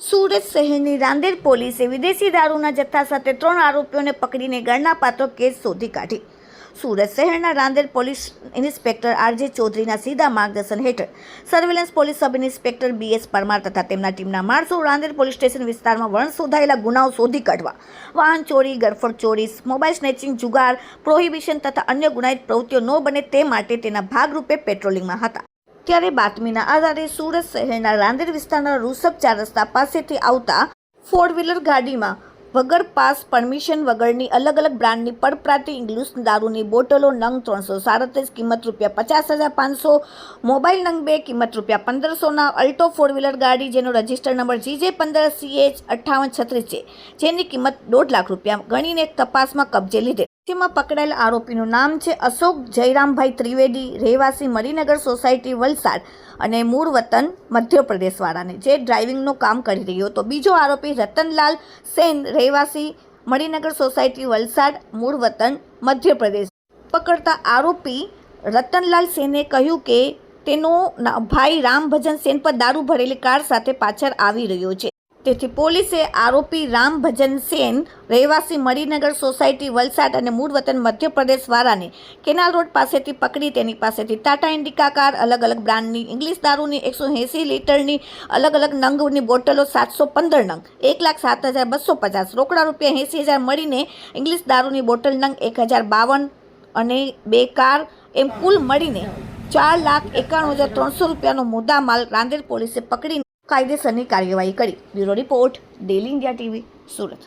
સુરત શહેરની રાંદેર પોલીસે વિદેશી દારૂના જથ્થા સાથે ત્રણ આરોપીઓને પકડીને ગણનાપાત્ર કેસ શોધી કાઢી. સુરત શહેરના રાંદેર પોલીસ ઇન્સ્પેક્ટર આરજે ચૌધરીના સીધા માર્ગદર્શન હેઠળ surveillance police sub inspector B S Parmar તથા તેમના ટીમના માણસો રાંદેર પોલીસ સ્ટેશન વિસ્તારમાં વણ શોધાયેલા ગુનાઓ શોધી કાઢવા, વાહન ચોરી ગરફડ ચોરી, મોબાઈલ સ્નેચિંગ, જુગાર, પ્રોહિબિશન તથા અન્ય ગુનાહિત પ્રવૃત્તિઓ ન બને તે માટે તેના ભાગરૂપે પેટ્રોલિંગમાં હતા. ત્યારે બાતમીના આધારે સુરત શહેરના રાંદેર વિસ્તારના રૂસબ ચાર રસ્તા પાસેથી આવતા ફોર વ્હીલર ગાડીમાં વગર પાસ પરમિશન વગરની અલગ અલગ બ્રાન્ડની પડપ્રાતી ઇંગ્લિશ દારૂની બોટલો નંગ ત્રણસો સાડત્રીસ, કિંમત રૂપિયા પચાસ હજાર પાંચસો, મોબાઈલ નંગ બે, કિંમત રૂપિયા પંદરસોના અલ્ટો ફોર વ્હીલર ગાડી જેનો રજિસ્ટર નંબર જીજે પંદર સીએચ અઠ્ઠાવન છત્રીસ છે, જેની કિંમત દોઢ લાખ રૂપિયા ગણીને તપાસમાં કબજે લીધે તેમાં પકડાયેલ આરોપીનું નામ છે અશોક જયરામભાઈ ત્રિવેદી, રહેવાસી મરીનગર સોસાયટી વલસાડ અને મૂળ વતન મધ્યપ્રદેશવાળાને, જે ડ્રાઇવિંગનું કામ કરી રહ્યો હતો. બીજો આરોપી રતનલાલ સેન, રહેવાસી મણિનગર સોસાયટી વલસાડ, મૂળ વતન મધ્યપ્રદેશ. પકડતા આરોપી રતનલાલ સેને કહ્યું કે તેનો ભાઈ રામભજન સેન પર દારૂ ભરેલી કાર સાથે પાછળ આવી રહ્યો છે. તેથી પોલીસે આરોપી રામભજન સેન, રહેવાસી મણિનગર સોસાયટી, વલસાડ અને મૂળ વતન મધ્યપ્રદેશ વાળાને કેનાલ રોડ પાસેથી પકડી, તેની પાસેથી ટાટા ઇન્ડિકા કાર, અલગ અલગ બ્રાન્ડની ઇંગ્લિશ દારૂની એકસો એંસી લીટરની, અલગ અલગ નંગની બોટલો સાતસો પંદર નંગ, એક લાખ સાત હજાર બસો પચાસ, રોકડા રૂપિયા એંસી હજાર મળીને ઇંગ્લિશ દારૂની બોટલ નંગ એક હજાર બાવન અને બે કાર, એમ કુલ મળીને ચાર લાખ એકાણું હજાર ત્રણસો રૂપિયાનો મુદ્દા માલ રાંદેર પોલીસે પકડી કાયદેસરની કાર્યવાહી કરી. Bureau report daily India TV Surat.